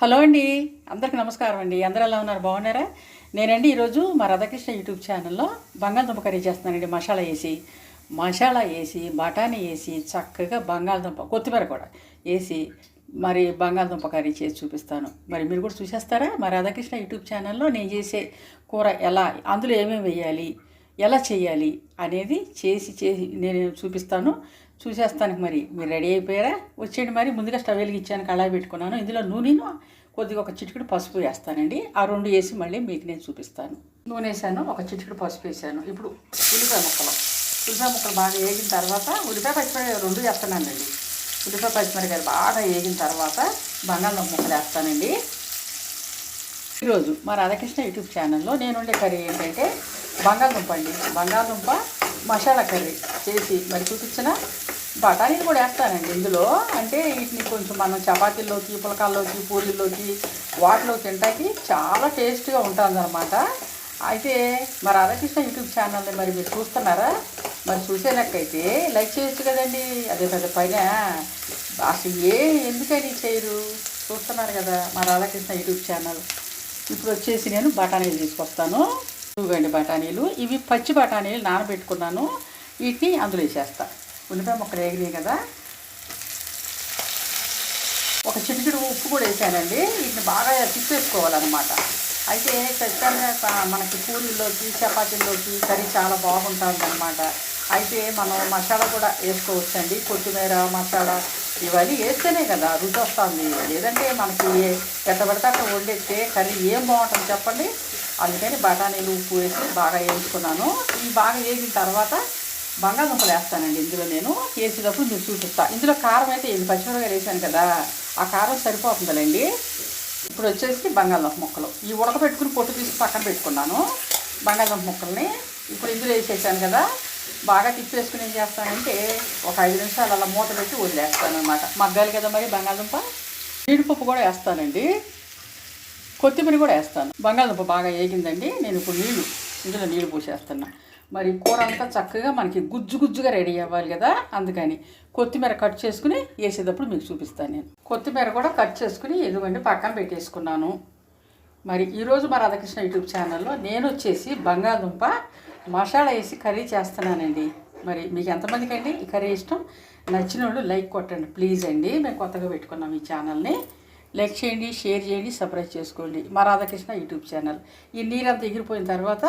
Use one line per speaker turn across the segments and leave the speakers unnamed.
Hello అండి. అందరికి నమస్కారం అండి. అందరూ ఎలా ఉన్నారు? బాగున్నారా? నేనండి ఈరోజు మా రాధాకృష్ణ యూట్యూబ్ ఛానల్లో బంగాళదుంప కర్రీ చేస్తున్నానండి. మసాలా వేసి మసాలా వేసి బఠానీ వేసి చక్కగా బంగాళదుంప కొత్తిమీర కూడా వేసి మరి బంగాళదుంప కర్రీ చేసి చూపిస్తాను. మరి మీరు కూడా చూసేస్తారా? మా రాధాకృష్ణ యూట్యూబ్ ఛానల్లో నేను చేసే కూర ఎలా అందులో ఏమేమి వేయాలి ఎలా చేయాలి అనేది చేసి చేసి నేను చూపిస్తాను. చూసేస్తానికి మరి. మీరు రెడీ అయిపోయారా? వచ్చేయండి మరి. ముందుగా స్టవ్ వెలిగించాను కళాయి పెట్టుకున్నాను. ఇందులో నూనెను కొద్దిగా ఒక చిటికెడు పసుపు వేస్తానండి. ఆ రెండు వేసి మళ్ళీ మీకు నేను చూపిస్తాను. నూనె వేసాను ఒక చిటికెడు పసుపు వేసాను. ఇప్పుడు ఉల్లిపాయ ముక్కలు. ఉల్లిపాయ ముక్కలు బాగా వేగిన తర్వాత ఉల్లిపాయ పచ్చిమిరకాయ రెండు వేస్తానండి. ఉల్లిపాయ పచ్చిమిరకాయలు బాగా వేగిన తర్వాత బంగాళదుంప ముక్కలు వేస్తానండి. ఈరోజు మా రాధాకృష్ణ యూట్యూబ్ ఛానల్లో నేను ఉండే కర్రీ ఏంటంటే బంగాళదుంప అండి. బంగాళదుంప మసాలా కర్రీ చేసి మరి చూపించిన బఠానీలు కూడా వేస్తానండి ఇందులో. అంటే వీటిని కొంచెం మనం చపాతీల్లోకి పులకాల్లోకి పూరీల్లోకి వాటిలో తింటాకి చాలా టేస్ట్గా ఉంటుందన్నమాట. అయితే మరి రాధాకృష్ణ యూట్యూబ్ ఛానల్ని మరి మీరు చూస్తున్నారా? మరి చూసేనక్కైతే లైక్ చేయొచ్చు కదండి. అదే పెద్ద పైన. అసలు ఏ ఎందుకని చేయరు? చూస్తున్నారు కదా మా రాధాకృష్ణ యూట్యూబ్ ఛానల్. ఇప్పుడు వచ్చేసి నేను బఠానీలు తీసుకొస్తాను. చూడండి బఠానీలు. ఇవి పచ్చి బఠానీలు నానబెట్టుకున్నాను. వీటిని అందులో వేసేస్తాను ఉల్లిపాయ ముక్కలు వేగినాయి కదా. ఒక చిటికెడు ఉప్పు కూడా వేసానండి. వీటిని బాగా తిప్పేసుకోవాలన్నమాట. అయితే ఖచ్చితంగా మనకి పూరీల్లోకి చపాతీల్లోకి కర్రీ చాలా బాగుంటుంది అనమాట అయితే మనం మసాలా కూడా వేసుకోవచ్చండి. కొత్తిమీర మసాలా ఇవన్నీ వేస్తేనే కదా రుచి వస్తుంది లేదంటే మనకి ఎట్ట పడితే అక్కడ వండితే కర్రీ ఏం బాగుంటుంది చెప్పండి? అందుకని బఠానీలు ఉప్పు వేసి బాగా వేయించుకున్నాను. ఇవి బాగా వేగిన తర్వాత బంగాళదుంపలు వేస్తానండి. ఇందులో నేను వేసేటప్పుడు మీరు చూపిస్తాను ఇందులో కారం అయితే ఇది పచ్చిమిరపకాయలు వేసాను కదా ఆ కారం సరిపోతుందిలేండి. ఇప్పుడు వచ్చేసి బంగాళదుంప ముక్కలు. ఈ ఉడకబెట్టుకుని పొట్టు తీసి పక్కన పెట్టుకున్నాను బంగాళదుంప ముక్కల్ని. ఇప్పుడు ఇందులో వేసేసాను కదా బాగా తిప్పేసుకుని ఏం చేస్తానంటే ఒక ఐదు నిమిషాలు అలా మూత పెట్టి వదిలేస్తాను అనమాట మగ్గాలి కదా మరి బంగాళదుంప? జీడిపప్పు కూడా వేస్తానండి. కొత్తిమీర కూడా వేస్తాను. బంగాళదుంప బాగా వేగిందండి నేను ఇప్పుడు నీళ్ళు ఇందులో నీళ్ళు పోసేస్తున్నాను మరి కూర అంతా చక్కగా మనకి గుజ్జు గుజ్జుగా రెడీ అవ్వాలి కదా అందుకని కొత్తిమీర కట్ చేసుకుని వేసేటప్పుడు మీకు చూపిస్తాను నేను. కొత్తిమీర కూడా కట్ చేసుకుని ఎదుగుండి పక్కన పెట్టేసుకున్నాను. మరి ఈరోజు మా రాధాకృష్ణ యూట్యూబ్ ఛానల్లో నేను వచ్చేసి బంగాళదుంప మసాలా వేసి కర్రీ చేస్తున్నానండి. మరి మీకు ఎంతమందికి అండి ఈ కర్రీ ఇష్టం? నచ్చిన వాళ్ళు లైక్ కొట్టండి ప్లీజ్ అండి. మేము కొత్తగా పెట్టుకున్నాం ఈ ఛానల్ని. లైక్ చేయండి షేర్ చేయండి సబ్స్క్రైబ్ చేసుకోండి మా రాధాకృష్ణ యూట్యూబ్ ఛానల్. ఈ నీరంతా ఎగిరిపోయిన తర్వాత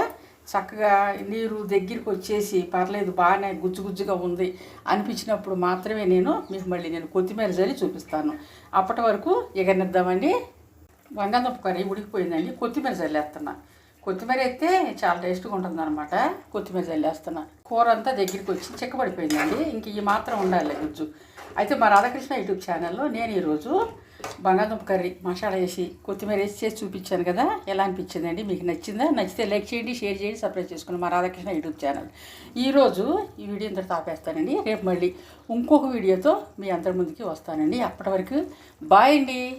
చక్కగా నీరు దగ్గరికి వచ్చేసి పర్లేదు బాగానే గుజ్జు గుజ్జుగా ఉంది అనిపించినప్పుడు మాత్రమే నేను మీకు మళ్ళీ నేను కొత్తిమీర జల్లి చూపిస్తాను. అప్పటి వరకు ఎగనిద్దామండి బంగాళదుంప కర్రీ ఉడికిపోయిందండి. కొత్తిమీర చల్లేస్తున్నా కొత్తిమీర అయితే చాలా టేస్ట్గా ఉంటుంది అనమాట కొత్తిమీర చల్లేస్తున్నా కూర అంతా దగ్గరికి వచ్చి చిక్కబడిపోయిందండి. ఇంక ఈ మాత్రం ఉండాలి గుజ్జు. అయితే మా రాధాకృష్ణ యూట్యూబ్ ఛానల్లో నేను ఈరోజు బంగాళదుంప కర్రీ మసాలా వేసి కొత్తిమీర వేసి చేసి చూపించాను కదా? ఎలా అనిపించిందండి మీకు నచ్చిందా? నచ్చితే లైక్ చేయండి షేర్ చేయండి సబ్స్క్రైబ్ చేసుకోండి మా రాధాకృష్ణ యూట్యూబ్ ఛానల్. ఈరోజు ఈ వీడియో ఇంత తాపేస్తానండి రేపు మళ్ళీ ఇంకొక వీడియోతో మీ అందరి ముందుకి వస్తానండి. అప్పటి వరకు బాయ్ అండి.